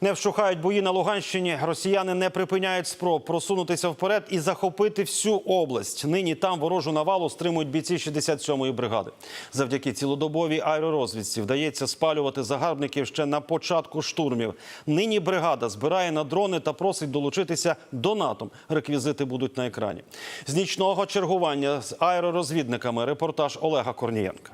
Не вщухають бої на Луганщині. Росіяни не припиняють спроб просунутися вперед і захопити всю область. Нині там ворожу навалу стримують бійці 67-ї бригади. Завдяки цілодобовій аеророзвідці вдається спалювати загарбників ще на початку штурмів. Нині бригада збирає на дрони та просить долучитися до НАТО. Реквізити будуть на екрані. З нічного чергування з аеророзвідниками репортаж Олега Корнієнка.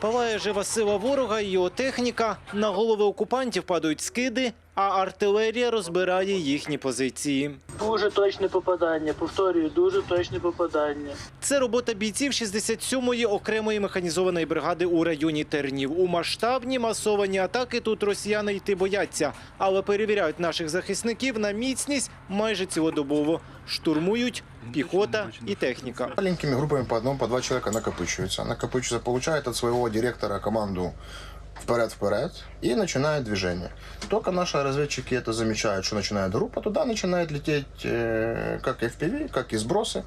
Палає жива сила ворога і його техніка. На голови окупантів падають скиди, а артилерія розбирає їхні позиції. Дуже точне попадання. Повторюю, дуже точне попадання. Це робота бійців 67-ї окремої механізованої бригади у районі Тернів. У масштабні масовані атаки тут росіяни йти бояться, але перевіряють наших захисників на міцність майже цілодобово. Штурмують піхота і техніка. Маленькими группами по одному, по два человека накопычиваются. Накопычиваются, получают от своего директора команду вперед-вперед и начинают движение. Только наши разведчики это замечают, что начинает группа, туда начинает лететь э, как FPV, как и сбросы.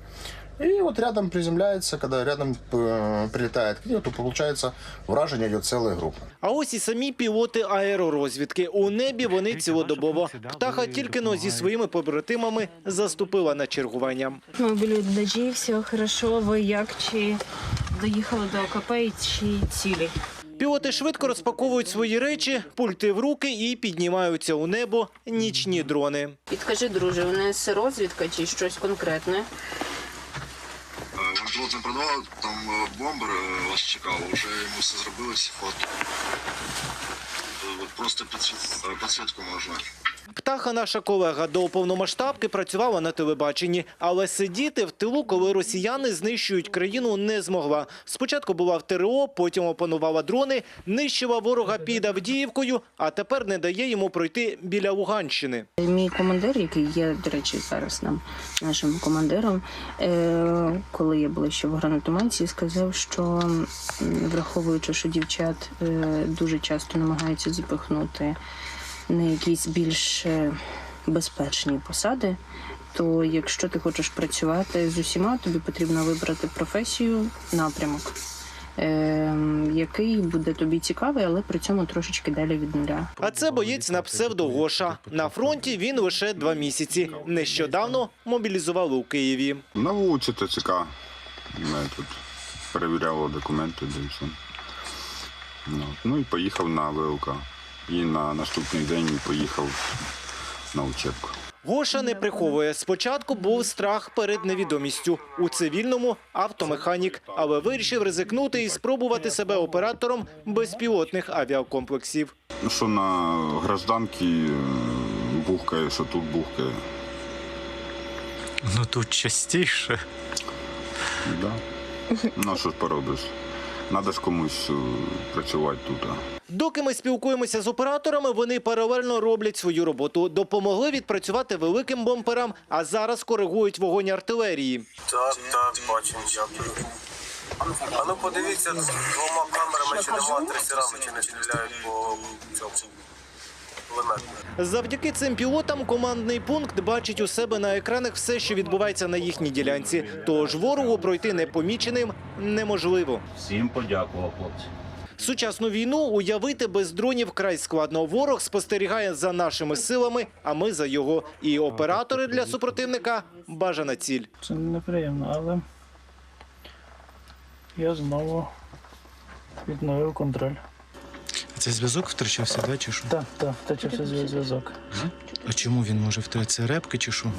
И вот рядом приземляется, когда рядом э, прилетает к ним, то получается вражение идет целая группа. А ось і самі пілоти аеророзвідки. У небі вони цілодобово. Птаха тільки но зі своїми побратимами заступила на чергування. Ми були в дажі, все хорошо. Ви як чи доїхали до ОКП і чи цілі? Пілоти швидко розпаковують свої речі, пульти в руки і піднімаються у небо нічні дрони. Підкажи, друже, у нас розвідка чи щось конкретне? Він пілот не продавав, там е, бомбер е, вас чекав, вже йому все зробили, всі фото. Е, Просто е, підсвітку можна. Птаха, наша колега, до повномасштабки працювала на телебаченні, але сидіти в тилу, коли росіяни знищують країну, не змогла. Спочатку була в ТРО, потім опанувала дрони, нищила ворога під Авдіївкою, а тепер не дає йому пройти біля Луганщини. Мій командир, який є, до речі, зараз нам нашим командиром, е, коли я була ще в гранатометі, сказав, що враховуючи, що дівчат е, дуже часто намагаються запихнути на якісь більш е, безпечні посади. То якщо ти хочеш працювати з усіма, тобі потрібно вибрати професію, напрямок, е, який буде тобі цікавий, але при цьому трошечки далі від нуля. А це боєць на псевдо Гоша. На фронті він лише два місяці. Нещодавно мобілізували у Києві. На вулиці ТЦК. Ми тут перевіряли документи, де все. Ну, ну і поїхав на ВЛК. І на наступний день поїхав на учебку. Гоша не приховує. Спочатку був страх перед невідомістю. У цивільному автомеханік, але вирішив ризикнути і спробувати себе оператором безпілотних авіакомплексів. Ну що на гражданці бухкає, що тут бухкає. Ну тут частіше. Да. Ну, що ж поробиш? Треба ж комусь е, працювати тут. Доки ми спілкуємося з операторами, вони паралельно роблять свою роботу. Допомогли відпрацювати великим бомперам, а зараз коригують вогонь артилерії. Так, так, бачимо, дякую. А ну подивіться двома камерами, чи нема трасерами, чи не стріляють по цьому Завдяки цим пілотам командний пункт бачить у себе на екранах все, що відбувається на їхній ділянці. Тож ворогу пройти непоміченим неможливо. Всім подякував, хлопці. Сучасну війну уявити без дронів край складно. Ворог спостерігає за нашими силами, а ми за його. І оператори для супротивника бажана ціль. Це неприємно, але я знову відновив контроль. Це зв'язок втрачався, да, чи що? Так, так, втечався зв'язок. А чому він може втратитися? Репки чи що?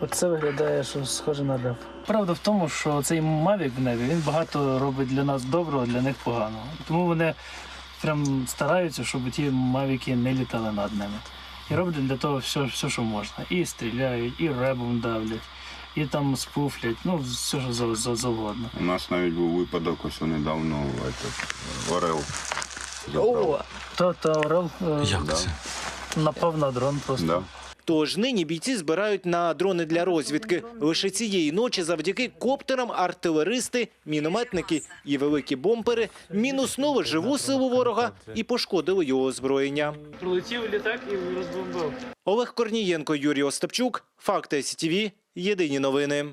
Оце виглядає, що схоже на реп. Правда в тому, що цей Мавік в небі він багато робить для нас доброго, для них поганого. Тому вони прям стараються, щоб ті мавіки не літали над ними. І роблять для того все, все що можна. І стріляють, і ребом давлять, і там спуфлять, ну все, що за, за, завгодно. У нас навіть був випадок ось недавно этот, Орел. Забрав. То та Орел е, Як да. це? напав на дрон просто. Да. Тож нині бійці збирають на дрони для розвідки. Лише цієї ночі, завдяки коптерам, артилеристи, мінометники і великі бомпери мінуснули живу силу ворога і пошкодили його озброєння. Прилетів літак і розбомбив. Олег Корнієнко, Юрій Остапчук, Факти СТВ, Єдині новини.